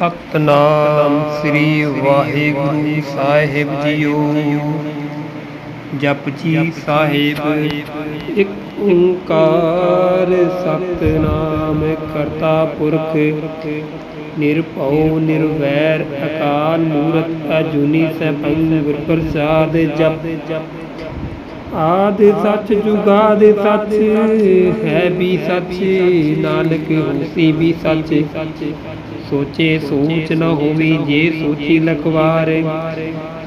ਸਤਨਾਮ ਸ੍ਰੀ ਵਾਹਿਗੁਰੂ ਸਾਹਿਬ ਜੀਓ। ਜਪਜੀ ਸਾਹਿਬ, ਇੱਕ ਓੰਕਾਰ ਸਤਨਾਮ ਕਰਤਾ ਪੁਰਖ, ਨਿਰਭਉ, ਨਿਰਵੈਰ, ਅਕਾਲ ਮੂਰਤ, ਅਜੂਨੀ ਸੈਭੰ ਗੁਰ ਪ੍ਰਸਾਦ ਜਪ। ਆਦ ਸੱਚ ਜੁਗਾਦ ਸੱਚ, ਹੈ ਵੀ ਸੱਚ, ਨਾਨਕ ਹੋਸੀ ਵੀ ਸੱਚ। ਸੋਚੇ ਸੋਚ ਨ ਹੋਵੀ ਜੇ ਸੋਚੀ ਲਖਵਾਰ।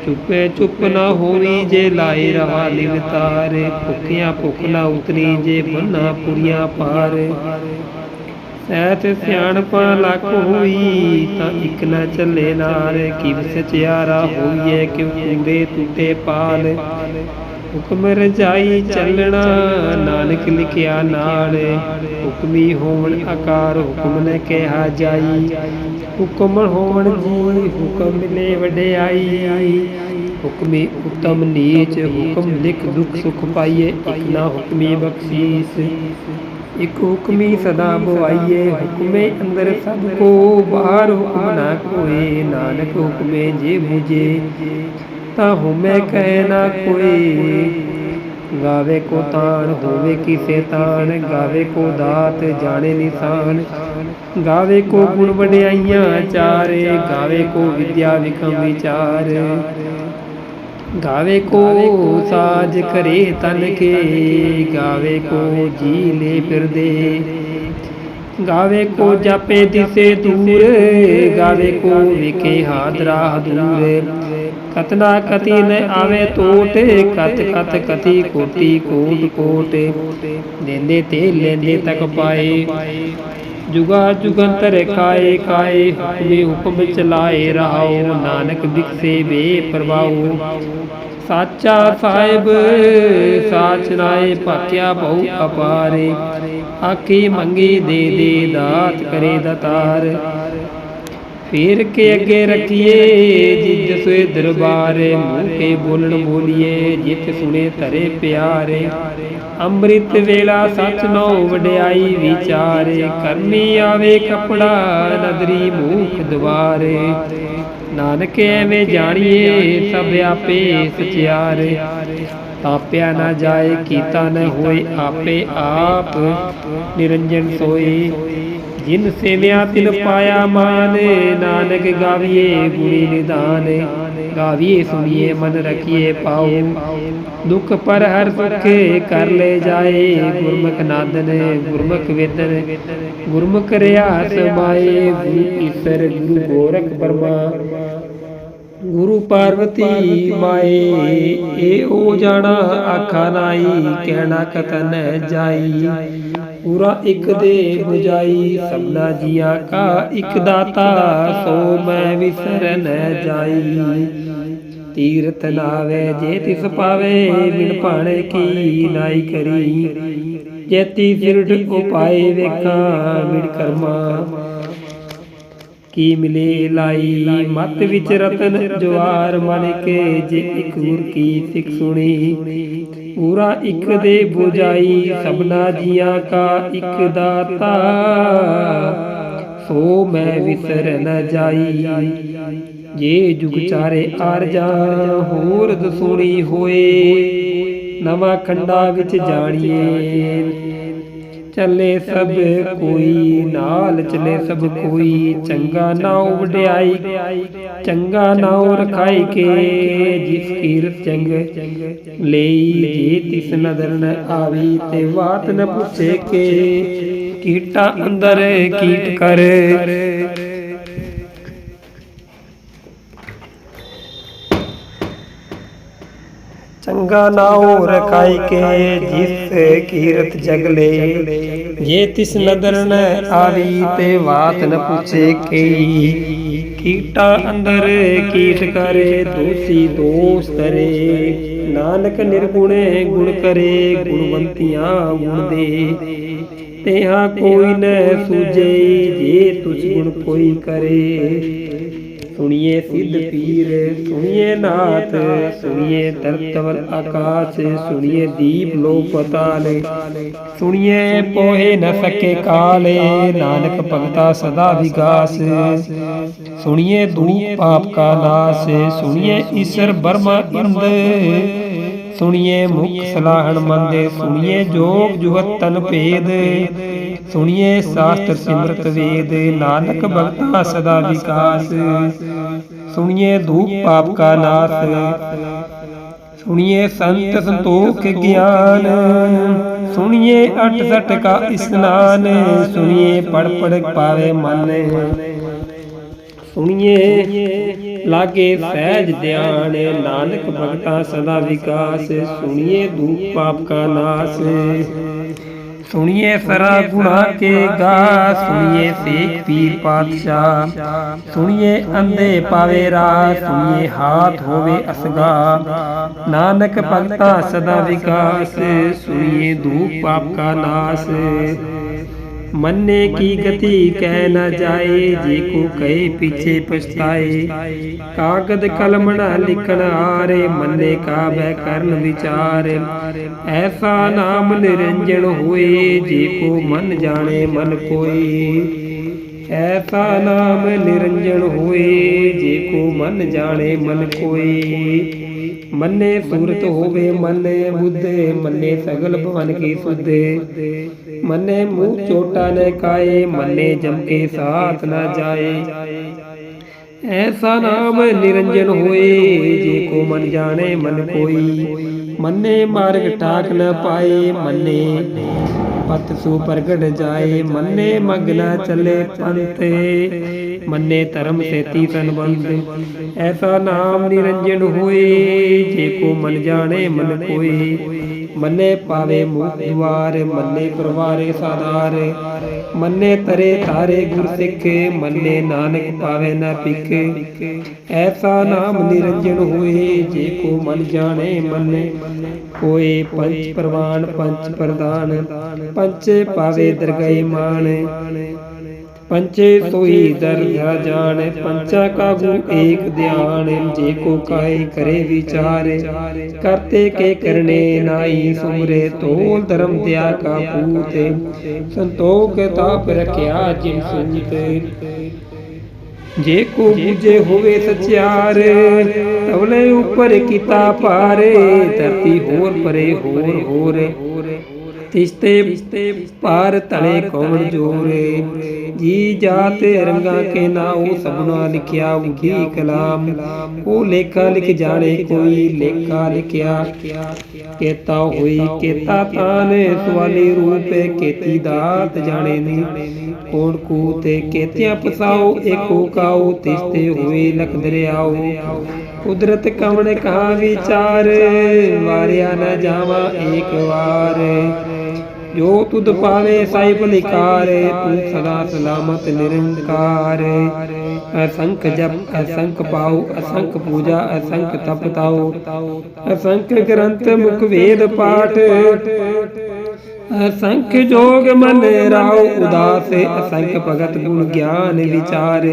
ਚੁੱਪੇ ਚੁੱਪ ਨ ਹੋਵੀ ਜੇ ਲਾਏ ਰਹਾ ਲਿਵਤਾਰ ਭੁੱਖਿਆ ਭੁੱਖ ਨ ਉਤਰੀ ਜੇ ਬੰਨਾ ਪੁਰੀਆਂ ਪਾਰ। ਸਹਿਤ ਸਿਆਣਪ ਲੱਖ ਹੋਈ ਤਾਂ ਇੱਕ ਨ ਚੱਲੇ ਨਾਰ। ਕਿਵ ਸਚਿਆਰਾ ਹੋਈਏ ਕਿਉ ਕੂੜੇ ਟੁੱਟੇ ਪਾਲ। ਹੁਕਮ ਰਜਾਈ ਚੱਲਣਾ, ਨਾਨਕ ਲਿਖਿਆ ਨਾਲ। ਹੁਕਮੀ ਹੋਵਣ ਆਕਾਰ ਹੁਕਮ ਨੇ ਕਿਹਾ ਜਾਈ। ਹੁਕਮ ਹੋਵਣ ਜੀ ਹੁਕਮ ਮਿਲੇ ਵਡਿਆਈ। ਹੁਕਮੀ ਉਤਮ ਨੀਚ, ਹੁਕਮ ਲਿਖ ਦੁਖ ਸੁਖ ਪਾਈਏ, ਇਕ ਨਾ ਹੁਕਮੀ ਬਖਸ਼ੀਸ। ਇਕ ਹੁਕਮੀ ਸਦਾ ਬੁਆਈਏ, ਹੁਕਮੇ ਅੰਦਰ ਸਭ ਕੋ, ਬਾਹਰ ਹੁਕਮ ਨਾ ਕੋਏ, ਨਾਨਕ ਹੁਕਮੇ ਜੇ ਮੁਝੇ ਤਾਂ ਹੁਮੇ ਕਹੇ ਨਾ ਕੋਈ। ਗਾਵੇ ਕੋ ਤਾਣ, ਹੋਵੇ ਕਿਸੇ ਤਾਣ, ਗਾਵੇ ਕੋ ਦਾਤ, ਜਾਣੇ ਨਿਸ਼ਾਨ। ਗਾਵੇ ਕੋ ਗੁਣ ਵਡਿਆਈਆਂ ਚਾਰੇ, ਗਾਵੇ ਕੋ ਵਿਦਿਆ ਵਿਖਮ ਵਿਚਾਰ। ਗਾਵੇ ਕੋ ਸਾਜ ਕਰੇ ਤਨ ਕੇ, ਗਾਵੇ ਕੋ ਜੀ ਲੈ ਫਿਰਦੇ। ਗਾਵੇ ਕੋ ਜਾਪੇ ਦਿਸੇ ਦੂਰ, ਗਾਵੇ ਕੋ ਵਿਖੇ ਹਾਦਰਾ ਦੂਰ। ਕਤਨਾ ਕਤੀ ਨ ਆਵੇ ਟੋਟ ਕਤ ਕਤ, ਕਤੀ, ਕੋਟੀ, ਕੋਟ ਕੋਟ। ਦੇਂਦੇ ਤੇ ਲੈਂਦੇ ਤੱਕ ਪਾਏ। ਜੁਗਾ ਜੁਗੰਤਰ ਕਾਏ ਕਾਏ ਹੁਕਮੇ ਹੁਕਮ ਚਲਾਏ ਰਹਾਓ। ਨਾਨਕ ਬਿਕਸੇ ਵੇ ਪ੍ਰਵਾਉ ਸਾਚਾ ਸਾਹਿਬ, ਸਾਚ ਨਾਏ ਭਾਕਿਆ ਬਹੁ ਅਪਾਰੇ। ਆਖੀ ਮੰਗੀ ਦੇ ਦੇ ਦਾਤ ਕਰੇ ਦਤਾਰ। ਫੇਰ ਕੇ ਅੱਗੇ ਰੱਖੀਏ ਜਿਜ ਸੋਏ ਦਰਬਾਰੇ ਮੂੰਹ ਕੇ ਬੋਲਣ ਬੋਲੀਏ ਜਿਤ ਸੁਣੇ ਧਰੇ ਪਿਆਰੇ। ਅੰਮ੍ਰਿਤ ਵੇਲਾ ਸਚ ਨੋ ਵਡਿਆਈ ਵਿਚਾਰੇ ਕਰਨੀ ਆਵੇ ਕਪੜਾ ਨਦਰੀ ਮੂਖ ਦਵਾਰੇ ਨਾਨਕ ਐਵੇਂ ਜਾਣੀਏ, ਸਭ ਆਪੇ ਸਚਿਆਰੇ। ਤਾਪਿਆ ਨਾ ਜਾਏ, ਕੀਤਾ ਨ ਹੋਏ, ਆਪੇ ਆਪ ਨਿਰੰਜਨ ਸੋਏ। ਜਿਨ ਸੇਵਿਆ ਤਿਨ ਪਾਇਆ ਮਾਨ ਨਾਨਕ ਗਾਵੀਏ ਗੁਣੀ ਨਿਦਾਨ। ਗਾਵੀਏ ਸੁਣੀਏ ਮਨ ਰਖੀਏ ਪਾਉ ਦੁਖ ਪਰ ਹਰ ਸੁਖ ਕਰ ਲੈ ਜਾਏ। ਗੁਰਮੁਖ ਨਾਦਨ ਗੁਰਮੁਖ ਵੇਦਨ। ਗੁਰਮੁਖ ਰਿਆ ਸਮਾਏ ਗੁਰੂ ਈਸਰ ਗੁਰੂ ਗੋਰਖ ਬਰਮਾ। ਗੁਰੂ ਪਾਰਵਤੀ ਮਾਏ ਏ ਉਹ ਜਾਣਾ ਆਖਾ ਨਾਈ ਕਹਿਣਾ ਕਤਨ ਜਾਈ। ਪੂਰਾ ਇੱਕ ਦੇ 부ਜਾਈ ਸਭਨਾ ਜੀਆ ਕਾ ਇੱਕ ਦਾਤਾ ਸੋ ਮੈਂ ਵਿਸਰਨ ਜਾਈ। ਤੀਰਥ ਨਾਵੇ ਜੇ ਤਿਸ ਪਾਵੇ ਬਿਨ ਭਾਣੇ ਕੀ ਨਾਈ ਕਰੀ। ਜੇਤੀ ਸਿਰਡ ਉਪਾਏ ਵੇਖਾਂ ਬਿਨ ਕਰਮਾ। ਕੀ ਮਿਲੇ ਲਾਈ? ਮਤ ਵਿੱਚ ਰਤਨ ਜਵਾਰ ਮਨ ਕੇ ਜੇ ਇੱਕ ਗੁਰ ਕੀ ਸਿੱਖ ਸੁਣੀ। ਪੂਰਾ ਇੱਕ ਦੇ 부ਜਾਈ ਸਭਨਾ ਜੀਆਂ ਕਾ ਇੱਕ ਦਾਤਾ। ਸੋ ਮੈਂ ਵਿਸਰ ਨ ਜਾਈ। ਜੇ ਜੁਗ ਚਾਰੇ ਆਰਜਾ ਹੋਰ ਦਸੂਣੀ ਹੋਏ। ਨਵਾਂ ਖੰਡਾ ਵਿੱਚ ਜਾਣੀਏ। ਚੱਲੇ ਸਭ ਕੋਈ, ਨਾਲ ਚੱਲੇ ਸਭ ਕੋਈ, ਚੰਗਾ ਨਾਉ ਵਡਿਆਈ ਚੰਗਾ ਨਾਉ ਰਖਾਈ ਕੇ, ਜਿਸ ਕੀਰਤ ਚੰਗ ਲਈ ਜੇ ਤਿਸ ਨਦਰ ਨ ਆਵੀ ਤੇ ਬਾਤ ਨ ਪੁੱਛੇ ਕੇ, ਕੀਟਾ ਅੰਦਰ ਕੀਟ ਕਰ ਚੰਗਾ ਨਾਉ ਰਖਾਈ ਕੇ ਜਿਸ ਕੀਰਤ ਜਗਲੇ ਜੇ ਤਿਸ ਨਦਰ ਨ ਆਵੀ ਤੇ ਬਾਤ ਨ ਪੁੱਛੇ ਕਈ ਕੀਟਾ ਅੰਦਰ ਕੀਟ ਕਰੇ ਦੋਸੀ ਦੋਸ ਕਰੇ। ਨਾਨਕ ਨਿਰਗੁਣੇ ਗੁਣ ਕਰੇ ਗੁਣਵੰਤੀਆਂ ਗੁਣ ਦੇ। ਤੇਹਾ ਕੋਈ ਨ ਸੂਝੇ ਜੇ ਤੁਝ ਗੁਣ ਕੋਈ ਕਰੇ। ਸੁਣੀਏ ਸਿੱਧ ਪੀਰ ਸੁਣੀਏ ਨਾਥ ਸੁਣੀਏ ਤਰਤਵਲ ਆਕਾਸ਼ ਸੁਣੀਏ ਦੀਪ ਲੋਕ ਪਤਾਲ ਸੁਣੀਏ ਪੋਹੇ ਨ ਸਕੇ ਕਾਲੇ ਨਾਨਕ ਭਗਤਾ ਸਦਾ ਵਿਗਾਸ ਸੁਣੀਏ ਦੂਪ ਪਾਪ ਕਾ ਨਾਸ ਸੁਣੀਏ ਈਸ਼ਰ ਬਰਮਾ ਇੰਦ ਸੁਣੀਏ ਮੁਖ ਸਲਾਹਣ ਮੰਦੇ ਸੁਣੀਏ ਜੋਗ ਜੁਗਤ ਤਨ ਭੇਦ ਸੁਣੀਏ ਸ਼ਾਸਤਰ ਸਿਮਰਤ ਵੇਦ ਨਾਨਕ ਭਗਤਾ ਸਦਾ ਵਿਕਾਸ। ਸੁਣੀਏ ਧੂਪ ਪਾਪ ਕਾ ਨਾਸ। ਸੁਣੀਏ ਸੰਤ ਸੰਤੋਖ ਗਿਆਨ। ਸੁਣੀਏ ਅਠ ਸਠ ਕਾ ਇਸਨਾਨ। ਸੁਣੀਏ ਪੜ ਪੜ ਪਾਵੇ ਮਨ। ਸੁਣੀਏ ਲਾਗੇ ਸਹਿਜ ਧਿਆਨ। ਨਾਨਕ ਭਗਤਾ ਸਦਾ ਵਿਕਾਸ। ਸੁਣੀਏ ਧੂਪ ਪਾਪ ਕਾ ਨਾਸ। ਸੁਣੀਏ ਸਰਾ ਗੁਣਾ ਕੇ ਗਾ, ਸੁਣੀਏ ਸੇਖ ਪੀਰ ਪਾਤਸ਼ਾਹ। ਸੁਣੀਏ ਅੰਦੇ ਪਾਵੇ ਰਾਹ ਸੁਣੀਏ ਹਾਥ ਹੋਵੇ ਅਸਗਾ। ਨਾਨਕ ਭਗਤਾ ਸਦਾ ਵਿਕਾਸ, ਸੁਣੀਏ ਧੂਪ ਪਾਪ ਕਾ ਨਾਸ। ਮੰਨੇ ਕੀ ਗਤੀ ਕਹਿ ਨਾ ਜਾਏ ਜੇ ਕੋ ਕਹੇ ਪਿਛੇ ਪਛਤਾਏ। ਕਾਗਦ ਕਲਮ ਨਾ ਲਿਖਣ ਆਰੇ ਮੰਨੇ ਕਾਬੈ ਕਰਨ ਵਿਚਾਰ। ਐਸਾ ਨਾਮ ਨਿਰੰਜਨ ਹੋਏ ਜੇ ਕੋ ਮਨ ਜਾਣੇ ਮਨ ਕੋਈ ਐਸਾ ਨਾਮ ਨਿਰੰਜਨ ਹੋਏ ਜੇ ਕੋ ਮਨ ਜਾਣੇ ਮਨ ਕੋਈ ਮੰਨੇ ਸੂਰਤ ਹੋਵੇ, ਮੰਨੇ ਬੁੱਧੇ, ਮੰਨੇ ਸਗਲ ਭਵਨ ਕੀ ਸੁਧੇ। ਮੰਨੇ ਮੂੰਹ ਚੋਟਾ ਨ ਕਾਏ, ਮੰਨੇ ਜਮ ਕੇ ਸਾਥ ਨਾ ਜਾਏ। ਐਸਾ ਨਾਮ ਨਿਰੰਜਨ ਹੋਏ, ਜੇ ਕੋ ਮਨ ਜਾਣੇ ਮਨ ਕੋਈ। ਮੰਨੇ ਮਾਰਗ ਟਾਕ ਨ ਪਾਏ, ਮੰਨੇ ਪਤ ਸੂ ਪ੍ਰਗਟ ਜਾਏ। ਮੰਨੇ ਮਗਨਾ ਚੱਲੇ ਪੰਤੇ ਮੰਨੇ ਧਰਮ ਸੇਤੀ ਸੰਬੰਧ ਐਸਾ ਨਾਮ ਨਿਰੰਜਨ ਹੋਏ, ਜੇ ਕੋ ਮਨ ਜਾਣੇ ਮਨ ਕੋਏ। ਮੰਨੇ ਪਾਵੇ ਮੁਖ ਦੁਆਰ, ਮੰਨੇ ਪਰਵਾਰੇ ਸਾਦਾਰ। ਮੰਨੇ ਤਰੇ ਤਾਰੇ ਗੁਰ ਸਿੱਖ, ਮੰਨੇ ਨਾਨਕ ਪਾਵੇ ਨਾ ਪਿਖ ਐਸਾ ਨਾਮ ਨਿਰੰਜਨ ਹੋਏ, ਜੇ ਕੋ ਮਨ ਜਾਣੇ ਮੰਨੇ ਕੋਏ। ਪੰਚ ਪ੍ਰਵਾਨ ਪੰਚ ਪ੍ਰਦਾਨ ਪੰਚੇ ਪਾਵੇ ਦਰਗਾਹ ਮਾਨ ਪੰਚੇ ਸੋਈ ਦਰਜਾ ਜਾਣ, ਪੰਚਾ ਕਾ ਗੁ ਏਕ ਧਿਆਨ ਜੇ ਕੋ ਕਾਇ ਕਰੇ ਵਿਚਾਰ। ਕਰਤੇ ਕੇ ਕਰਨੇ ਨਾਈ ਸੁਮਰੇ, ਤੋਲ ਧਰਮ ਦਿਆ ਕਾ ਪੂਤੇ। ਸੰਤੋਖ ਤਾਪ ਰਖਿਆ ਜਿਨ ਸੁਨਤੇ ਜੇ ਕੋ ਬੁਝੇ ਹੋਵੇ ਸਚਿਆਰ, ਤਵਲੇ ਉੱਪਰ ਕੀਤਾ ਪਾਰੇ ਧਰਤੀ ਹੋਰ ਪਰੇ ਹੋਰ ਹੋਰ। ਤਿਸਤੇ ਪਾਰ ਤਲੇ ਕੌਣ ਜੋਰੇ ਜੀ ਜਾਤ ਰੰਗਾ ਕੇ ਨਾਉ ਸਭਨਾ ਲਿਖਿਆ ਉਗੀ ਕਲਾਮ। ਉਹ ਲੇਖਾ ਲਿਖ ਜਾਣੇ ਕੋਈ ਲੇਖਾ ਲਿਖਿਆ। ਕੇਤਾ ਹੋਈ ਕੇਤਾ ਤਾਨ ਸਵਾਲੀ ਰੂਪੇ ਕੇਤੀ ਦਾਤ ਜਾਣੇ ਨੀ। ਕੋਣ ਕੂ ਤੇ ਕੇਤਿਆਂ ਪਸਾਓ ਏਕੋ ਕਾਉ ਤਿਸਤੇ ਹੋਏ ਲਖ ਦਰਿਆਓ। ਕੁਦਰਤ ਕਵਣ ਕਹਾ ਵਿਚਾਰ ਵਾਰਿਆ ਨ ਜਾਵਾ ਏਕ ਵਾਰ। ਜੋ ਤੁਧ ਪਾਵੇ ਸਾਈ ਭਲਿਕਾਰ ਤੂੰ ਸਦਾ ਸਲਾਮਤ ਨਿਰੰਕਾਰ। ਅਸੰਖ ਜਪ, ਅਸੰਖ ਪਾਉ, ਅਸੰਖ ਪੂਜਾ, ਅਸੰਖ ਤਪ ਤਾਉ। ਅਸੰਖ ਗ੍ਰੰਥ ਮੁਖ ਵੇਦ ਪਾਠ। ਅਸੰਖ ਜੋਗ ਮਨ ਰਾਉ, ਉਦਾਸ, ਅਸੰਖ ਭਗਤ ਗੁਣ ਗਿਆਨ ਵਿਚਾਰ।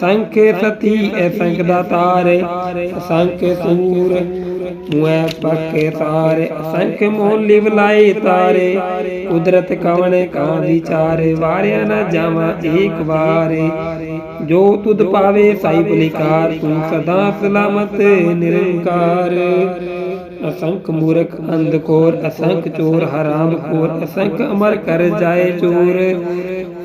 ਸੰਖ ਸਤੀ, ਅਸੰਖ ਦਾਤਾਰ ਅਸੰਖ ਸੂਰ ਮੁਐ ਪੱਕੇ ਤਾਰੇ, ਅਸੰਖ ਮੋਲ ਲਿਵ ਲਾਏ ਤਾਰੇ। ਕੁਦਰਤ ਕਵਣ ਕਾ ਵਿਚਾਰ ਵਾਰਿਆ ਨਾ ਜਾਵਾਂ ਏਕ ਵਾਰੇ। ਜੋ ਤੁਧ ਪਾਵੇ ਸਾਈ ਬਲਿਕਾਰ, ਤੂੰ ਸਦਾ ਸਲਾਮਤ ਨਿਰੰਕਾਰ ਅਸੰਖ ਮੂਰਖ ਅੰਧਕੋਰ ਅਸੰਖ ਚੋਰ ਹਰਾਮ ਕੋਰ, ਅਸੰਖ ਅਮਰ ਕਰ ਜਾਏ ਚੋਰ।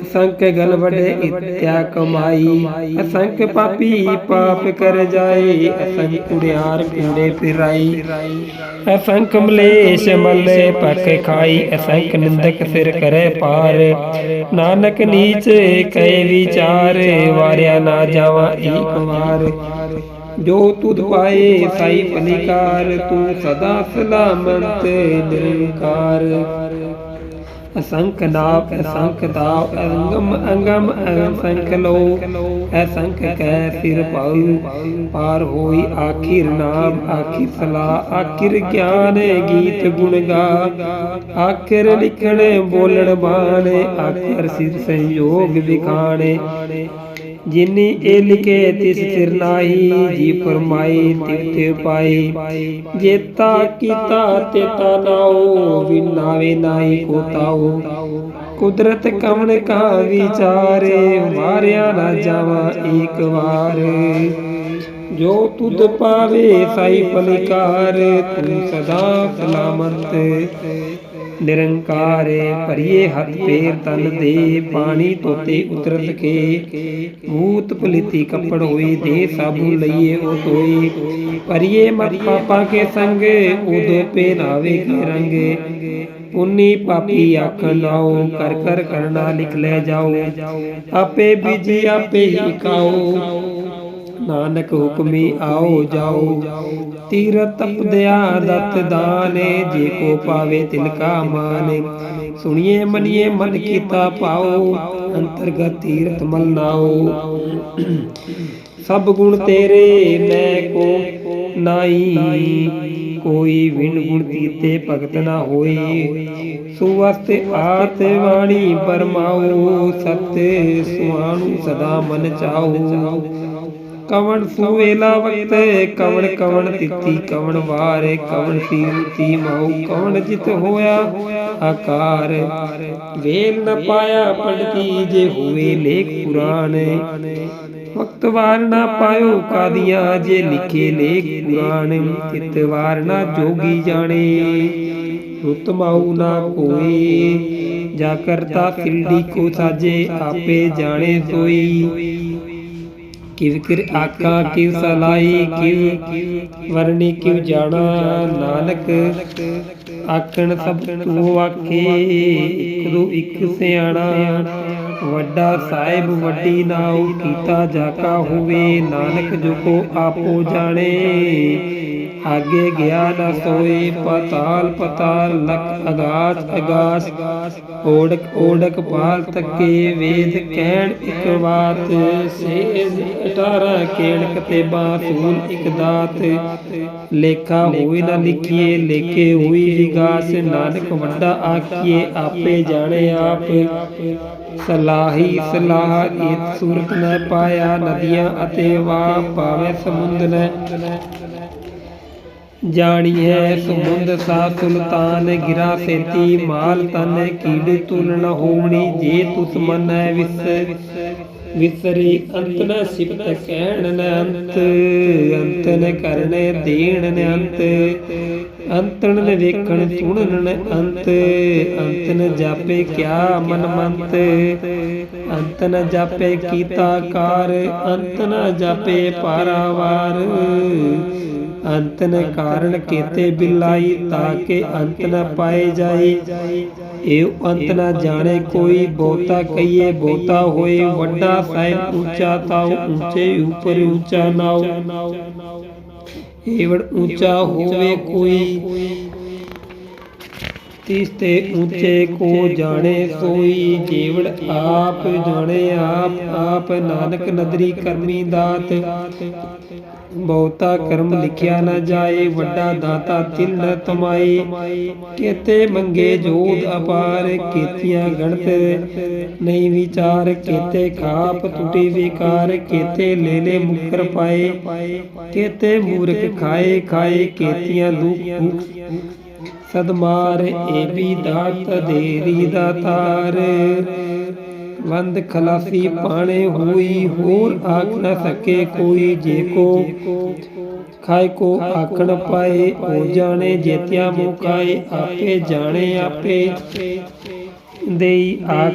ਅਸੰਖ ਗਲ ਵਡੇ ਇਤਿਆ ਕਮਾਈ, ਅਸੰਖ ਪਾਪੀ ਪਾਪ ਕਰ ਜਾਏ, ਅਸੰਖ ਕੁੜਿਆਰ ਕੂੜੇ ਫਿਰਾਈ। ਅਸੰਖ ਮਲੇਸ਼ ਮੱਲੇ ਪੱਕ ਖਾਈ, ਅਸੰਖ ਨਿੰਦਕ ਸਿਰ ਕਰੇ ਪਾਰ। ਨਾਨਕ ਨੀਚ ਕੈ ਵਿਚਾਰ, ਵਾਰਿਆ ਨਾ ਜਾਵਾ ਏਕ ਵਾਰ ਜੋ ਤੁਧ ਪਾਏ ਸਾਈ ਪਲਿਕਾਰ ਤੂੰ ਸਦਾ ਸਲਾਮਤ ਨਿਰੰਕਾਰ। ਅਸੰਖ ਨਾਪ, ਅਸੰਖ ਦਾਵ ਅੰਗਮ ਅੰਗਮ, ਅਸੰਖ ਲੋ। ਅਸੰਖ ਕੈ ਸਿਰ ਪਾਉ ਪਾਰ ਹੋਈ ਆਖਿਰ ਨਾਮ, ਆਖਿਰ ਸਲਾ ਆਖਿਰ ਗਿਆਨ ਗੀਤ ਗੁਣ ਗਾ। ਆਖਿਰ ਲਿਖਣ, ਬੋਲਣ, ਬਾਣੇ, ਆਖਿਰ ਸਿਰ ਸੰਯੋਗ ਵਿਖਾਣੇ ਜਿਨੀ ਇਹ ਲਿਖੇ ਤਿਸ ਸਿਰ ਨਾਹੀ, ਜੀ ਫਰਮਾਈ ਤਿਵ ਪਾਈ। ਜੇਤਾ ਕੀਤਾ ਤੇਤਾ ਨਾਉ ਵਿਨਾਵੇ ਨਾਹੀ ਕੋ ਤਾਉ ਕੁਦਰਤ ਕਵਣ ਕਾ ਵਿਚਾਰੇ, ਮਾਰਿਆ ਨਾ ਜਾਵਾ ਏਕ ਵਾਰ। ਜੋ ਤੁਧ ਪਾਵੇ ਸਾਈ ਪਲਿਕਾਰ ਤੂੰ ਸਦਾ ਸਲਾਮਤ। ਨਿਰੰਕਾਰ ਭਰੀਏ ਹੱਥ ਪੇਰ ਤਨ ਦੇ, ਪਾਣੀ ਤੋਤੇ ਉਤਰਤ ਕੇ। ਮੂਤ ਪਲਿਤੀ ਕੱਪੜ ਹੋਈ ਦੇ ਸਾਬੂ ਲਈਏ ਉਹ ਤੋਈ ਭਰੀਏ ਮਤ ਪਾਪਾ ਕੇ ਸੰਗ, ਉਦੋ ਪਹਿਨਾਵੇ ਕੇ ਰੰਗੇ। ਪੁੰਨੀ ਪਾਪੀ ਆਖ ਨਾਓ ਕਰ ਕਰ ਕਰਨਾ ਲਿਖ ਲੈ ਜਾਓ ਆਪੇ ਬੀਜੀ, ਆਪੇ ਹੀ ਖਾਓ ਨਾਨਕ ਹੁਕਮੀ ਆਓ ਜਾਓ। ਤੀਰ ਤਪਦਿਆ ਦਤ ਦਾਨੇ ਜੇ ਕੋ ਪਾਵੇ ਤਿਲ ਕਾ ਮਾਨੇ। ਸੁਣੀਏ ਮਨੀਏ ਮਨ ਕੀਤਾ ਪਾਓ। ਅੰਤਰਗਤ ਤੀਰਤ ਮਲ ਨਾਓ। ਸਭ ਗੁਣ ਤੇਰੇ ਮੈਂ ਕੋ ਨਾਈ। ਕੋਈ ਵਿਣ ਗੁਣ ਕੀਤੇ ਭਗਤ ਨਾ ਹੋਈ। ਸੁਵਸਤ ਆਤ ਵਾਣੀ ਪਰਮਾਉ ਸਤਿ ਸੁਆਣੂ ਸਦਾ ਮਨ ਚਾਉ ਕਵਣ ਸੁਵੇਲਾ ਵਕਤ ਕਵਣ ਕਵਣ ਤਿੱਤੀ ਕਵਣ ਵਾਰੇ, ਕਵਣ ਤੀਤੀ ਮਾਉ ਕਵਣ ਜਿਤ ਹੋਇਆ ਆਕਾਰ। ਵੇਲ ਨ ਪਾਇਆ ਪੰਡਤੀ ਜੇ ਹੋਵੇ ਲੇਖ ਪੁਰਾਣ। ਵਕਤ ਵਾਰ ਨਾ ਪਾਇਓ ਕਾਦੀਆਂ ਜੇ ਲਿਖੇ ਲੇਖ ਪੁਰਾਣ। ਚਿਤ ਵਾਰ ਨਾ ਜੋਗੀ ਜਾਣੇ, ਰੁੱਤ ਮਾਉ ਨਾ ਕੋਈ ਜਾ ਕਰਤਾ ਸਿਲੜੀ ਕੋ ਸਾਜੇ, ਆਪੇ ਜਾਣੇ ਸੋਈ। ਕਿਵ ਕਿਰ ਆਕਾ ਕਿਵ ਸਲਾਈ ਕਿਵ ਵਰਣੀ ਕਿਵ ਜਾਣਾ, ਨਾਨਕ। ਆਖਣ ਸਭ ਤੂੰ ਆਖੇ ਇਕ ਦੋ ਇਕ ਸਿਆਣਾ। ਵੱਡਾ ਸਾਹਿਬ ਵੱਡੀ ਨਾਉ, ਕੀਤਾ ਜਾਕਾ ਹੋਵੇ, ਨਾਨਕ ਜੋ ਕੋ ਆਪੋ ਜਾਣੇ। ਆਗੇ ਗਿਆ ਨਾ ਸੋਏ ਪਤਾਲ ਪਤਾਲ ਲਖ ਅਗਾਸ ਅਗਾਸ ਓੜਕ ਓੜਕ ਪਾਲ ਤੱਕੇ ਵੇਦ ਕਹਿਣ ਇਕ ਬਾਤ ਸੇਜ 18 ਕੇਣਕ ਤੇ ਬਾਸੂਲ ਇਕ ਦਾਤ ਲੇਖਾ ਹੋਈ ਨਾ ਲਿਖੀਏ ਲੇਖੇ ਹੋਈ ਵਿਗਾਸ ਨਾਨਕ ਵੱਡਾ ਆਖੀਏ ਆਪੇ ਜਾਣੇ ਆਪ ਸਲਾਹੀ ਸਲਾਹ ਇਤ ਸੂਰਤ ਨੇ ਪਾਇਆ ਨਦੀਆਂ ਅਤੇ ਵਾ ਪਾਵੇ ਸਮੁੰਦ ਨੇ ਜਾਣੀ ਹੈ ਸਮੁੰਦ ਸਾ ਸੁਲਤਾਨ ਗਿਰਾ ਸੇਤੀ, ਮਾਲ ਤਨ ਕੀੜ ਤੁਲ ਨ ਹੋਣੀ, ਜੇ ਤੁਸ ਮਨੈ ਵਿਸ। ਵਿਸਰੀ ਅੰਤ ਨ ਸਿਫਤ ਕਹਿਣ ਨ ਅੰਤ ਅੰਤ ਨ ਕਰਨੇ ਦੇਣ ਨ ਅੰਤ। ਅੰਤਣ ਨ ਵੇਖਣ ਸੁਣਨ ਨ ਅੰਤ ਅੰਤ ਨ ਜਾਪੇ ਕਿਆ ਮਨ ਮੰਤ। ਅੰਤ ਨ ਜਾਪੇ ਕੀਤਾ ਕਾਰ, ਅੰਤ ਨ ਜਾਪੇ ਪਾਰਾਵਾਰ। ਅੰਤ ਨ ਕਾਰਨ ਕੀਤੇ ਬਿਲਾਈ ਤਾਂ ਕਿ ਅੰਤ ਨ ਪਾਏ ਜਾਏ। ਇਹ ਅੰਤ ਨ ਜਾਣੇ ਕੋਈ ਬਹੁਤਾ ਕਹੀਏ ਬਹੁਤਾ ਹੋਏ ਵੱਡਾ ਸਾਹਿਬ ਉੱਚਾ ਤਾਉ ਉੱਚੇ ਉਪਰ ਉੱਚਾ ਨਾਉ ਏਵੜ ਉੱਚਾ ਹੋਵੇ ਕੋਈ ਤਿਸ ਤੇ ਉੱਚੇ ਕੋ ਜਾਣੇ, ਸੋਈ ਜੀਵੜ ਆਪ ਜਾਣੇ, ਆਪ ਆਪ ਨਾਨਕ ਨਦਰੀ ਕਰਮੀ ਦਾਤ। ਬਹੁਤਾ ਕਰਮ ਲਿਖਿਆ ਨਾ ਜਾਏ, ਵੱਡਾ ਦਾਤਾ ਤਿਲ ਨ ਤਮਾਈ ਕੇਤੇ ਮੰਗੇ ਜੋਦ ਅਪਾਰ, ਕੀਤੀਆਂ ਗਣਤ ਨਹੀਂ ਵਿਚਾਰ। ਕੇਤੇ ਖਾਪ ਟੁੱਟੀ ਵਿਕਾਰ, ਕੇਤੇ ਲੇਲੇ ਲੈ ਮੁਕਰ ਪਾਏ। ਕੇਤੇ ਮੂਰਖ ਖਾਏ ਖਾਏ ਕੇਤੀਆਂ ਦੁਖ ਭੁਖ ਸਦਮਾਰ ਏ ਵੀ ਦਾਤ ਦੇਰੀ ਦਾਤਾਰ ਵੰਦ ਖਲਾਸੀ ਪਾਣੇ ਹੋਈ, ਹੋਰ ਆਖ ਨ ਸਕੇ ਕੋਈ ਜੇ ਕੋ। ਖਾਏ ਕੋ ਆਖਣ ਪਾਏ ਹੋ ਜਾਣੇ ਜੇਤਿਆ ਮੁਕਾਏ, ਆਪੇ ਜਾਣੇ ਆਪੇ। ਦੇਈ ਆਖ,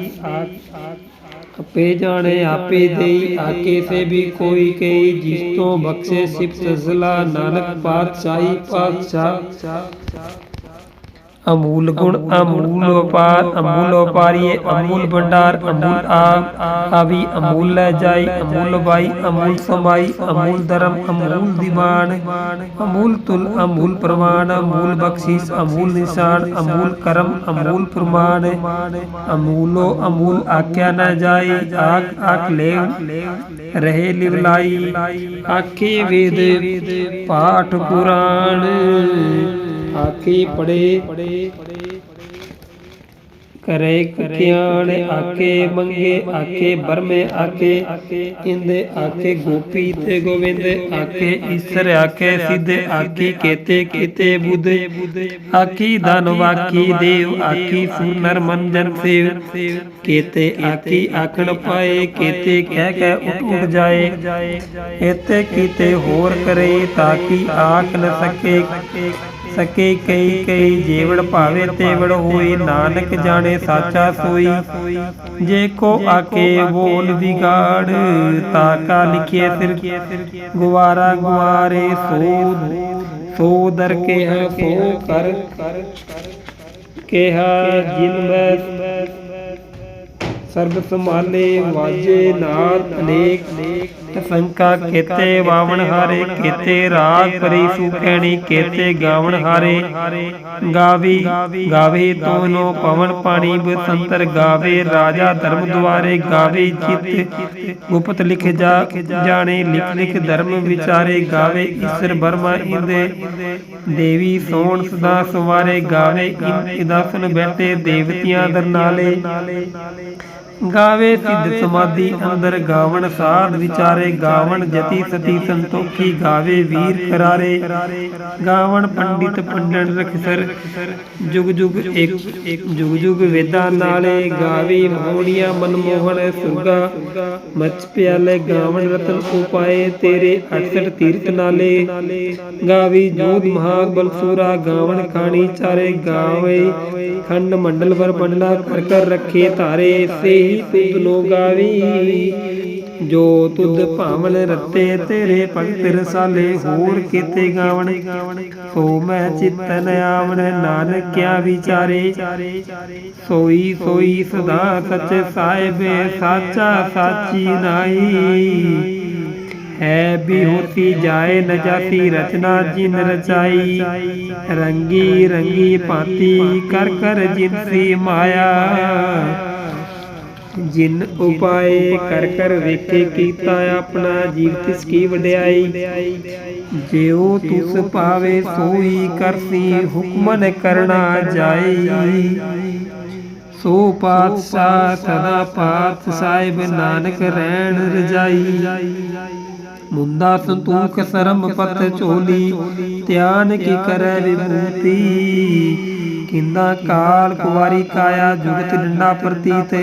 ਆਪੇ ਜਾਣੇ ਆਪੇ ਦੇਈ ਆਕੇ ਸੇ ਵੀ ਕੋਈ ਕਈ ਜਿਸ ਤੋਂ ਬਖਸ਼ੇ ਸਿਫਤ ਜ਼ਲਾ ਨਾਨਕ ਪਾਤਸ਼ਾਹੀ ਪਾਤਸ਼ਾਹ। ਅਮੂਲ ਗੁਣ ਅਮੂਲ ਵਪਾਰ ਅਮੂਲ ਵਪਾਰੀਏ ਅਮੂਲ ਭੰਡਾਰ ਅਮੂਲ ਆ ਆਵੀ ਅਮੂਲ ਲੈ ਜਾਈ ਅਮੂਲ ਬਾਈ ਅਮੂਲ ਸਮਾਈ ਅਮੂਲ ਧਰਮ ਅਮੂਲ ਦੀਵਾਨ ਅਮੂਲ ਤੁਲ ਅਮੂਲ ਪ੍ਰਮਾਣ ਅਮੂਲ ਬਖਸ਼ਿਸ਼ ਅਮੂਲ ਨਿਸ਼ਾਨ ਅਮੂਲ ਕਰਮ ਅਮੂਲ ਪ੍ਰਮਾਣ ਅਮੂਲੋ ਅਮੂਲ ਆਖਿਆ ਨਾ ਜਾਈ ਆਖ ਆਖ ਲੈ ਰਹੇ ਲਿਵਲਾਈ ਆਖੇ ਵੇਦ ਪਾਠ ਪੁਰਾਣ। ਆਖੇ ਪੜੇ ਕਰੇ ਕੁਖਿਆਣ ਆਕੇ ਮੰਗੇ ਆਕੇ ਬਰਮੇ ਆਕੇ ਇੰਦੇ ਆਕੇ ਗੋਪੀ ਤੇ ਗੋਵਿੰਦ ਆਕੇ ਈਸ਼ਰ ਆਕੇ ਸਿੱਧ ਆਕੀ ਕੇਤੇ, ਕੀਤੇ ਬੁੱਧ ਆਕੀ ਧਨਵਾਕੀ ਦੇਵ ਆਕੀ ਸੁਨਰ, ਮੰਜਨ ਸੇਵ ਕੇਤੇ ਆਕੀ ਆਖਣ ਪਾਏ, ਕੇਤੇ ਕਹਿ ਕਹਿ ਉਠ ਉਠ ਜਾਏ ਇਤੇ ਕੀਤੇ ਹੋਰ ਕਰੇ ਤਾਕੀ ਆਖ ਨ ਸਕੇ। ਸਕੇ ਕਈ ਕਈ ਜੀਵੜ ਭਾਵੇ ਤੇਵੜ ਹੋਈ ਨਾਨਕ ਜਾਣੇ ਸਾਚਾ ਸੋਈ। ਜੇ ਕੋ ਆਕੇ ਬੋਲ ਵਿਗਾੜ ਤਾਕਾ ਲਿਖਿਆ ਸਿਰ। ਗੁਵਾਰਾ ਗੁਵਾਰੇ ਸੋ ਸੋ ਦਰ ਕੇ ਹੈ ਸੋ ਕਰ। ਕਿਹਾ, ਜਿਨ ਮੈਂ ਸਰਬ ਸੰਭਾਲੇ ਵਾਜੇ ਨਾਦ ਅਨੇਕ ਸੰਕਾ ਕੇਤੇ ਵਾਵਣ ਹਾਰੇ ਕੇਤੇ ਰਾਗ ਪਰੀ ਸੁਖੈਣੀ ਕੇਤੇ ਗਾਵਣ ਹਾਰੇ। ਗਾਵੀ, ਗਾਵੇ ਤੋਨੋ ਪਵਨ ਪਾਣੀ, ਬਸੰਤਰ ਗਾਵੇ ਰਾਜਾ ਧਰਮ ਦੁਆਰੇ। ਗਾਵੇ ਚਿਤ ਗੁਪਤ ਲਿਖ ਜਾ, ਜਾਣੇ, ਲਿਖ ਲਿਖ ਧਰਮ ਵਿਚਾਰੇ। ਗਾਵੇ ਈਸ਼ਰ ਬਰਮਾ ਇੰਦੇ, ਦੇਵੀ ਸੋਣ ਸਦਾ ਸਵਾਰੇ। ਗਾਵੇ ਇਨ ਇਦਾਸਨ ਬੈਠੇ ਦੇਵਤਿਆਂ ਦਰਨਾਲੇ ਗਾਵੇ ਸਿੱਧ ਸਮਾਧੀ ਅੰਦਰ ਗਾਵਣ ਸਾਧ ਵਿਚਾਰੇ, ਗਾਵਣ ਜਤੀ ਸਤੀ ਸੰਤੋਖੀ ਗਾਵੇ ਵੀਰ ਕਰਾਰੇ ਗਾਵਣ ਪੰਡਿਤ ਪੰਡਣ ਰਖਸਰ, ਜੁਗ ਜੁਗ ਇੱਕ, ਜੁਗ ਜੁਗ ਵੇਦਾਂ ਨਾਲੇ। ਗਾਵੇ ਮੋਹਣੀਆਂ ਮਨਮੋਹਣ ਸੁਰਗਾ, ਮਚ ਪਿਆਲੇ ਗਾਵਣ ਰਤਨ ਉਪਾਏ ਤੇਰੇ 68 ਤੀਰਥ ਨਾਲੇ। ਗਾਵੀ ਜੋਧ ਮਹਾਗ ਬਲਸੂਰਾ, ਗਾਵਣ ਖਾਣੀ ਚਾਰੇ ਗਾਵੇ। ਖੰਡ ਮੰਡਲ ਵਰ ਬੰਡਲਾ ਕਰ ਕਰ ਰੱਖੇ ਧਾਰੇ। ਸੇਹੀ ਤੁਧ ਲੋ ਜੋ ਤੁਧ ਭਾਵਨ ਰਤੇ ਤੇਰੇ ਭਗਤ ਰਸਾਲੇ, ਹੋਰ ਕੀਤੇ ਗਾਵਣ। ਸੋ ਮੈਂ ਚਿਤਨ ਆਵਣ ਨਾਨਕ ਕਿਆ ਵਿਚਾਰੇ। ਸੋਈ ਸੋਈ ਸਦਾ ਸਚ ਸਾਹਿਬੇ, ਸਾਚਾ ਸਾਚੀ ਨਾਈ ਹੈ ਵੀ ਜਾਏ ਨ ਜਾਤੀ, ਰਚਨਾ ਜਿਨ ਰਚਾਈ। ਰੰਗੀ ਰੰਗੀ ਪਾਤੀ ਕਰ ਕਰ ਜਿਨਸੀ ਮਾਇਆ। ਜਿਨ ਉਪਾਏ ਕਰ ਕਰ ਵੇਖੇ ਕੀਤਾ ਆਪਣਾ ਜੀਵ ਤਿਸ ਕੀ ਵਡਿਆਈ। ਜਿਉ ਤੁਸ ਪਾਵੇ ਸੋਈ ਕਰਸੀ ਹੁਕਮਨ ਕਰਨਾ ਜਾਈ। ਸੋ ਪਾਤਸ਼ਾਹ ਸਦਾ ਪਾਤ ਸਾਹਿਬ ਨਾਨਕ ਰਹਿਣ ਰਜਾਈ। ਮੁੰਦਾ ਸੰਤੂਖ ਸਰਮ ਪਤ ਝੋਲੀ, ਧਿਆਨ ਕੀ ਕਰੈ ਵਿਭੂਤੀ। ਕਿੰਦਾ ਕਾਲ ਕੁਵਾਰੀ ਕਾਇਆ ਜੁਗਤ ਡੰਡਾ ਪ੍ਰਤੀਤ,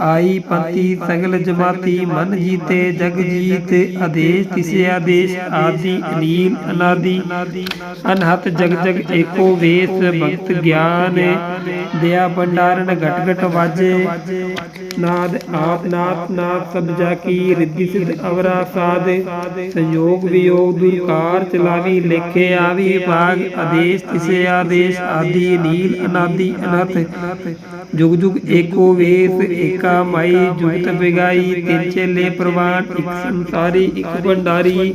ਆਈ ਪੰਤੀ ਸਗਲ ਜਮਾਤੀ ਮਨ ਜੀਤੇ, ਜਗ ਜੀਤ, ਆਦੇਸ਼ ਤਿਸੇ ਆਦੇਸ਼, ਆਦੀ ਅਨੀਲ ਅਨਾਦੀ। ਅਨਹਤ ਜਗ ਜਗ ਏਕੋ ਵੇਸ, ਭਗਤ ਗਿਆਨ। ਦਇਆ ਭੰਡਾਰਨ ਘਟ ਘਟ ਵਾਜੇ। ਨਾਦ, ਆਪ ਨਾਥ ਨਾਥ ਸਭ ਜਾ ਕੀ ਰਿੱਧੀ ਸਿਧ ਅਵਰਾ ਸਾਧ। ਸੰਯੋਗ, ਵਿਯੋਗ, ਦੁਰਕਾਰ, ਚਲਾਵੀ, ਲੇਖੇ, ਆਵੀ, ਭਾਗ, ਆਦੇਸ਼, ਤਿਸੇ, ਆਦੇਸ਼, ਆਦੀ ਨੀਲ ਅਨਾਦੀ ਅਨਹਤ ਜੁਗ ਜੁਗ ਏਕੋ ਵੇਸ ਏਕਾ ਮਾਈ ਜੁਗਤ ਬਿਗਾਈ ਤਿੰਨ ਚੇਲੇ ਪ੍ਰਵਾਨ ਇੱਕ ਸੰਸਾਰੀ ਇੱਕ ਭੰਡਾਰੀ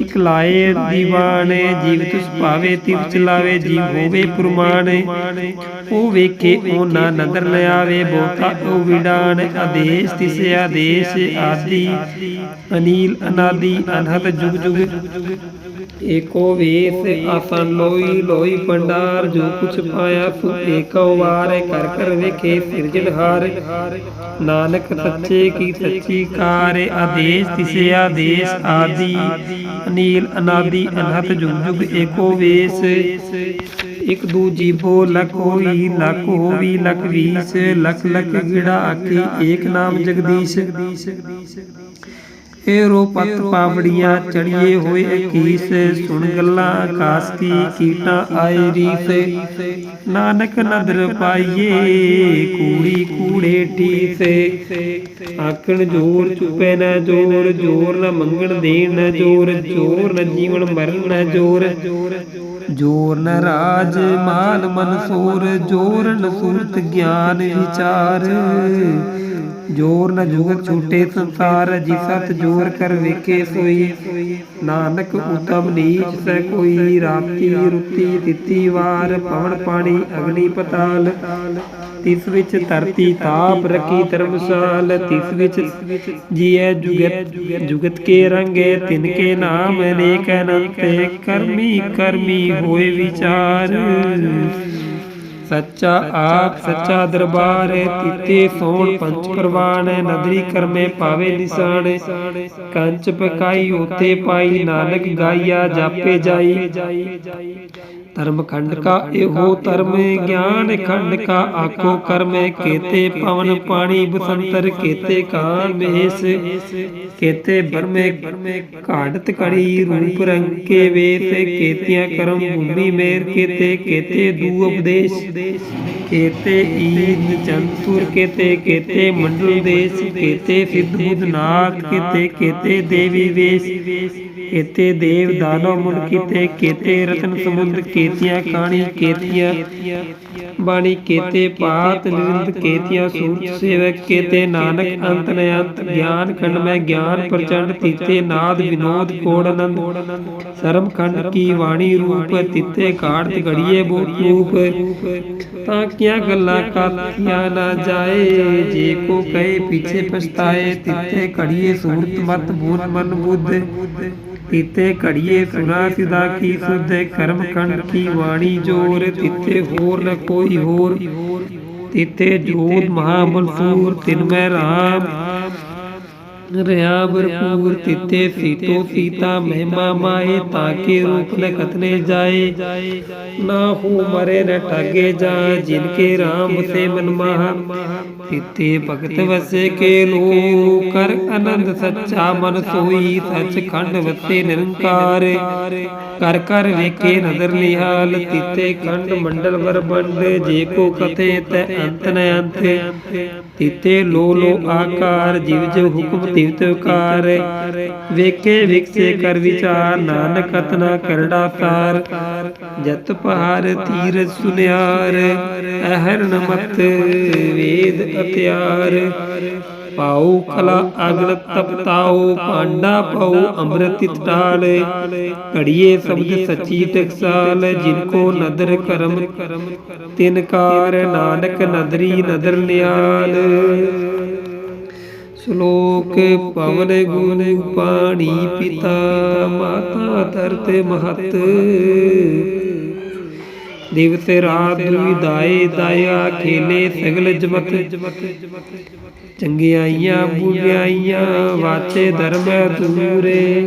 ਇੱਕ ਲਾਏ ਦੀਵਾਨ ਜੀਵ ਤੁਸ ਭਾਵੇ ਤਿਵ ਚਲਾਵੇ ਜੀਵ ਹੋਵੇ ਪ੍ਰਮਾਣ। ਉਹ ਵੇਖੇ ਉਹ ਨਾ ਨਦਰ ਲਿਆਵੇ ਬਹੁਤਾ ਉਹ ਵਿਡਾਨ ਆਦੇਸ਼ ਤਿਸੇ ਆਦੇਸ਼ ਆਦੀ। ਅਨੀਲ ਅਨਾਦੀ ਅਨਹਤ ਜੁਗ ਜੁਗ। ਏਕੋ ਵੇਸ ਆਸਨ ਲੋਈ ਲੋਈ ਭੰਡਾਰ, ਜੋ ਕੁਛ ਪਾਇਆ ਸੋ ਏਕੋ ਵਾਰ ਕਰ ਕਰ ਵੇਖੇ ਸਿਰਜਣਹਾਰ ਨਾਨਕ ਸੱਚੇ ਕੀ ਸੱਚੀ ਕਾਰ, ਆਦੇਸ਼ ਤਿਸੇ ਆਦੇਸ਼ ਆਦੀ। ਅਨੀਲ ਅਨਾਦੀ ਅਨਹਤ ਜੁਗ ਜੁਗ ਏਕੋ ਵੇਸ। ਇਕ ਦੂ ਜੀਵੋ ਲਖ ਹੋਈ, ਲਖ ਹੋਵੀ, ਲਖ ਵੀਸ। ਲਖ ਲਖ ਗਿੜਾ ਆਖੀ, ਏਕ ਨਾਮ ਜਗਦੀਸ਼। ਏਰੋ ਪਤ ਪਾਵੜੀਆਂ ਚੜੀਏ ਹੋਏ ਅਕੀਸ ਸੁਣ ਗੱਲਾਂ ਆਕਾਸ ਕੀ ਕੀਟਾਂ ਆਏ ਰੀਸ। ਨਾਨਕ ਨਦਰ ਪਾਈਏ ਕੂੜੀ ਕੂੜੇ ਠੀਸੇ। ਆਖਣ ਜੋਰ ਚੁਪੇ ਨਾ ਜੋਰ ਜੋਰ ਨ ਮੰਗਣ ਦੇਣ ਨ ਜੋਰ ਜੋਰ ਨ ਜੀਵਨ ਮਰਨ ਨ ਜੋਰ। ਜੋਰ ਨ ਰਾਜ ਮਾਲ ਮਨਸੂਰ ਜੋਰ ਨ ਸੂਰਤ ਗਿਆਨ ਵਿਚਾਰ। ਜੋਰ ਨ ਜੁਗਤ ਛੂਟੇ ਸੰਸਾਰ, ਜੀ ਸਤ ਜੋਰ ਕਰ ਵੇਖੇ ਸੋਈ। ਨਾਨਕ ਉਤਮ ਨੀਚ ਸੈ ਕੋਈ ਰਾਤੀ ਰੁਤੀ ਤਿੱਤੀ ਵਾਰ, ਪਵਨ ਪਾਣੀ ਅਗਨੀ ਪਤਾਲ। ਤਿਸ ਵਿੱਚ ਧਰਤੀ ਤਾਪ ਰਕੀ ਧਰਮਸਾਲ, ਤਿਸ ਵਿੱਚ ਜੀਐ ਜੁਗਤ ਜੁਗਤ ਕੇ ਰੰਗੇ, ਤਿਨ ਕੇ ਨਾਮ ਅਨੇਕ ਅਨੰਤੇ। ਕਰਮੀ ਕਰਮੀ ਹੋਏ ਵਿਚਾਰ। ਸੱਚਾ ਆਖ ਸੱਚਾ ਦਰਬਾਰ ਤਿੱਤੇ ਸੋਣ ਪੰਚ ਪ੍ਰਵਾਨ ਨਦਰੀ ਕਰਮੇ ਪਾਵੇ ਨਿਸ਼ਾਨ ਕੰਚ ਪਕਾਈ ਉਤੇ ਪਾਈ, ਨਾਨਕ ਗਾਇਆ, ਜਾਪੇ ਜਾਈ। ਧਰਮ ਖੰਡ ਕਾ, ਇਹੋ ਧਰਮ ਗਿਆਨ ਖੰਡ ਕਾ, ਆਖੋ ਕਰਮ ਕੇਤੇ ਪਵਨ ਪਾਣੀ, ਬਸੰਤਰ ਕੇਤੇ ਕਾਨ ਮੇਸ। ਕੇਤੇ ਬਰਮੇ ਘਾੜਤ ਕੜੀ ਰੂਪ ਰੰਗ ਕੇ ਵੇਸ। ਕੇਤਿਆਂ ਕਰਮ ਭੂਮੀ ਮੇਰ ਕੇਤੇ ਕੇਤੇ ਦੂ ਉਪਦੇਸ਼। ਕੇਤੇ ਈਦ ਚੰਤੁਰ ਕੇਤੇ ਕੇਤੇ ਮੰਡਲ ਦੇਸ਼। ਕੇਤੇ ਸਿੱਧ ਬੁੱਧ ਨਾਥ ਕੇਤੇ ਕੇਤੇ ਦੇਵੀ ਵੇਸ਼। ਕੇਤੇ ਦੇਵ ਦਾਨਵ ਮੁਨ ਕੀਤੇ, ਕੇਤੇ ਰਤਨ ਸਮੁੰਦ ਕੇਤੀਆਂ, ਕਾਣੀ ਕੇਤੀਆਂ, ਬਾਣੀ ਕੇਤੇ, ਪਾਤ ਨਿਰੰਤ ਕੇਤੀਆਂ ਸੂਰਤ ਸੇਵਕ ਕੇਤੇ, ਨਾਨਕ ਅੰਤ ਨ ਅੰਤ, ਗਿਆਨ ਖੰਡ ਮੈਂ ਗਿਆਨ ਪ੍ਰਚੰਡ ਤੀਤੇ, ਨਾਦ ਵਿਨੋਦ ਕੋੜ ਆਨੰਦ ਸਰਮ ਖੰਡ ਕੀ ਬਾਣੀ ਰੂਪ, ਤਿੱਤੇ ਕਾੜਤ ਘੜੀਏ ਬੋ ਰੂਪ। ਤਾਂ ਕੀਆਂ ਗੱਲਾਂ ਕਾਤੀਆਂ ਨਾ ਜਾਏ, ਜੇ ਕੋ ਕਹੇ ਪਿਛੇ ਪਛਤਾਏ, ਤਿੱਤੇ ਘੜੀਏ ਸੂਰਤ ਮਤ ਬੂਨ ਮਨ ਬੁੱਧ। ਤਿੱਤੇ ਘੜੀਏ ਸੁਨਾ ਸਿਦਾ ਕੀ ਸੁਧ ਕਰਮ ਕੰਡ ਕੀ ਬਾਣੀ ਜੋਰ ਤਿੱਤੇ ਹੋਰ ਨ ਕੋਈ ਹੋਰ। ਤਿੱਤੇ ਜੋਤ ਮਹਾ ਮਨਸੂਰ ਤਿਨ ਮੈਂ ਰਾਮ। ਰਿਆ ਭਰਪੂਰ ਤਿੱਤੇ ਸੀਤੋ ਸੀਤਾ ਮਹਿਮਾ ਮਾਏ ਤਾਕੇ ਰੂਪ ਨ ਕਤਨੇ ਜਾਏ। ਨਾ ਹੋ ਮਰੇ ਨ ਠਾਗੇ ਜਾ ਜਿਨ ਕੇ ਰਾਮ ਵਸੇ ਮਨ ਮਹਾ। ਤਿੱਤੇ ਭਗਤ ਵਸੇ ਕੇ ਲੋ ਕਰ ਆਨੰਦ ਸੱਚਾ ਮਨ ਸੋਈ ਸੱਚ ਖੰਡ ਵਸੇ ਨਿਰੰਕਾਰ। ਕਰ ਕਰ ਵੇਖੇ ਨਦਰ ਨਿਹਾਲ, ਤਿੱਤੇ ਖੰਡ ਮੰਡਲ ਵਰ ਬੰਡ ਜੇ ਕੋ ਕਥੇ ਤੈ ਅੰਤ ਨ ਅੰਤ। ਤਿੱਤੇ ਲੋ ਲੋ ਆਕਾਰ, ਜਿਵ ਜੋ ਹੁਕਮ ਤਿਵ ਤਿਵਕਾਰ ਵੇਖੇ ਵਿਕਸੇ ਕਰ ਵਿਚਾਰ, ਨਾਨਕ ਕਤਨਾ ਕਰੜਾ ਸਾਰ ਜਤ ਪਹਾਰ ਤੀਰ ਸੁਨਿਆਰ ਅਹਰਨ ਮਤ ਵੇਦ ਅਤਿਆਰ। ਪਾਉ ਕਲਾ ਅਗਨ ਤਪਤਾਉ ਪਾਂਡਾ ਪਾਉ ਅੰਮ੍ਰਿਤ ਟਾਲ ਘੜੀਏ ਸ਼ਬਦ ਸੱਚੀ ਟਕਸਾਲ ਜਿਨ ਕੋ ਨਦਰ ਕਰਮ। ਤਿਨ ਕਾਰ ਨਾਨਕ ਨਦਰੀ ਨਦਰ ਨਿਆਲ। ਸ਼ਲੋਕ ਪਵਨ ਗੁਣ ਪਾਣੀ ਪਿਤਾ, ਮਾਤਾ ਧਰਤ ਮਹਤ। ਦਿਵਤ ਰਾਤ ਦੁਈ ਦਾਏ, ਦਾਇਆ ਖੇਲੇ ਸਗਲ ਜਮਤ। ਚੰਗਿਆਈਆਂ ਬੁਝਾਈਆਂ ਵਾਚੇ ਧਰਮ ਦੂਰੇ।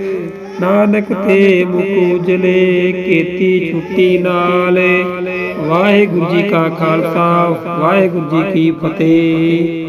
ਨਾਨਕ ਤੇ ਮੁਖ ਉਜਲੇ ਕੀਤੀ ਛੁੱਟੀ ਨਾਲ। ਵਾਹਿਗੁਰੂ ਜੀ ਕਾ ਖਾਲਸਾ, ਵਾਹਿਗੁਰੂ ਜੀ ਕੀ ਫਤਿਹ।